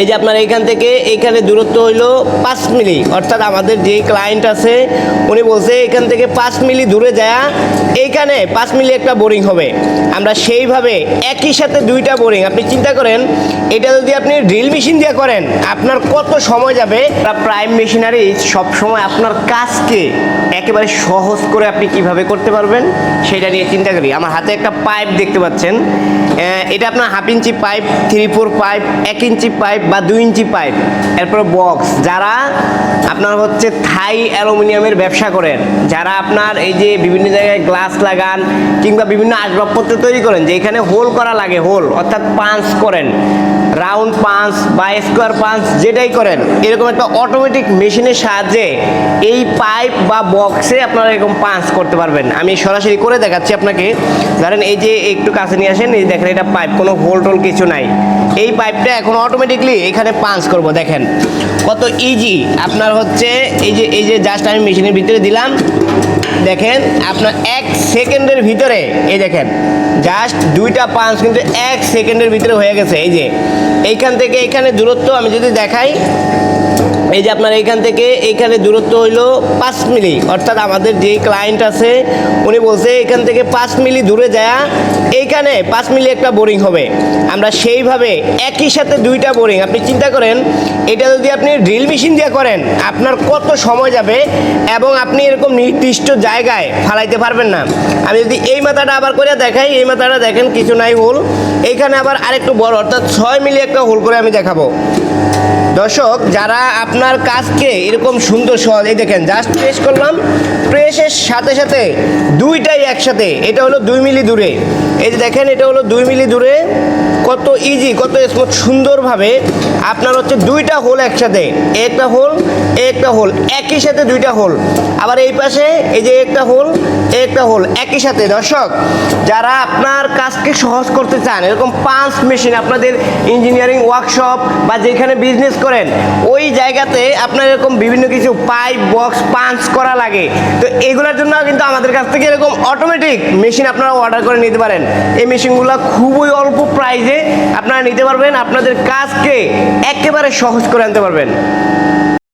এই যে আপনার এইখান থেকে এইখানে দূরত্ব হইল পাঁচ মিলি, অর্থাৎ আমাদের যে ক্লায়েন্ট আছে, উনি বলছে এখান থেকে পাঁচ মিলি দূরে যায় এইখানে পাঁচ মিলি একটা বোরিং হবে। আমরা সেইভাবে একই সাথে দুইটা বোরিং আপনি চিন্তা করেন, এটা যদি আপনি ড্রিল মেশিন দিয়ে করেন, আপনার কত সময় যাবে? প্রাইম মেশিনারি সব সময় আপনার কাজকে একেবারে সহজ করে আপনি কীভাবে করতে পারবেন, সেটা নিয়ে চিন্তা করি। আমার হাতে একটা পাইপ দেখতে পাচ্ছেন। এটা আপনার half inch pipe three four pipe এক ইঞ্চি পাইপ বা দুই ইঞ্চি পাইপ, এরপর বক্স যারা আপনার হচ্ছে থাই অ্যালুমিনিয়ামের ব্যবসা করেন, যারা আপনার এই যে বিভিন্ন জায়গায় গ্লাস লাগান কিংবা বিভিন্ন আসবাবপত্র তৈরি করেন, যে এখানে হোল করা লাগে হোল অর্থাৎ পাঞ্চ করেন রাউন্ড পাঞ্চ বা স্কোয়ার পাঞ্চ যেটাই করেন, এরকম একটা অটোমেটিক মেশিনের সাহায্যে এই পাইপ বা বক্সে আপনারা এরকম পাঞ্চ করতে পারবেন। আমি সরাসরি করে দেখাচ্ছি আপনাকে। ধরেন এই যে একটু কাছে নিয়ে আসেন, এই দেখেন এটা পাইপ কোনো হোল টোল কিছু নাই। এই পাইপটা এখন অটোমেটিকলি এখানে পাঞ্চ করব, দেখেন। কত ইজি আপনার হচ্ছে এই যে এই যে জাস্ট আমি মেশিনের ভিতরে দিলাম দেখেন, আপনার এক সেকেন্ডের ভিতরে, এই দেখেন জাস্ট দুইটা পাঞ্চ কিন্তু এক সেকেন্ডের ভিতরে হয়ে গেছে, এই যে। এইখান থেকে এখানে দূরত্ব আমি যদি দেখাই এই যে আপনার এইখান থেকে এইখানে দূরত্ব হইল পাঁচ মিলি, অর্থাৎ আমাদের যে ক্লায়েন্ট আছে, উনি বলছে এখান থেকে পাঁচ মিলি দূরে যায় এইখানে পাঁচ মিলি একটা বোরিং হবে। আমরা সেইভাবে একই সাথে দুইটা বোরিং আপনি চিন্তা করেন, এটা যদি আপনি ড্রিল মেশিন দিয়ে করেন, আপনার কত সময় যাবে এবং আপনি এরকম নির্দিষ্ট জায়গায় ফালাইতে পারবেন না। আমি যদি এই মাথাটা আবার করে দেখাই, এই মাথাটা দেখেন, কিছু নাই হোল। এইখানে আবার আরেকটু বড়, অর্থাৎ ছয় মিলি একটা হোল করে আমি দেখাবো। দর্শক, যারা আপনার কাজকে এরকম সুন্দর সহজ, এই দেখেন জাস্ট প্রেস করলাম প্রেসের সাথে সাথে দুইটাই একসাথে, এটা হলো দুই মিলি দূরে। এই যে দেখেন, এটা হলো দুই মিলি দূরে, কত ইজি কত স্মুথ সুন্দরভাবে আপনার হচ্ছে দুইটা হোল একসাথে, একটা হোল একটা হোল একই সাথে দুইটা হোল আবার এই পাশে, এই যে একটা হোল একটা হোল একই সাথে। দর্শক, যারা আপনার কাজকে সহজ করতে চান, এরকম পাঁচ মেশিন আপনাদের ইঞ্জিনিয়ারিং ওয়ার্কশপ বা যেখানে বিজনেস করেন, ওই জায়গাতে আপনার এরকম বিভিন্ন কিছু পাইপ বক্স পাঞ্চ করা লাগে। তো এগুলোর জন্য কিন্তু আমাদের কাছ থেকে এরকম অটোমেটিক মেশিন আপনারা অর্ডার করে নিতে পারেন। এই মেশিনগুলো খুবই অল্প প্রাইজে আপনারা নিতে পারবেন, আপনাদের কাজকে একেবারে সহজ করে আনতে পারবেন।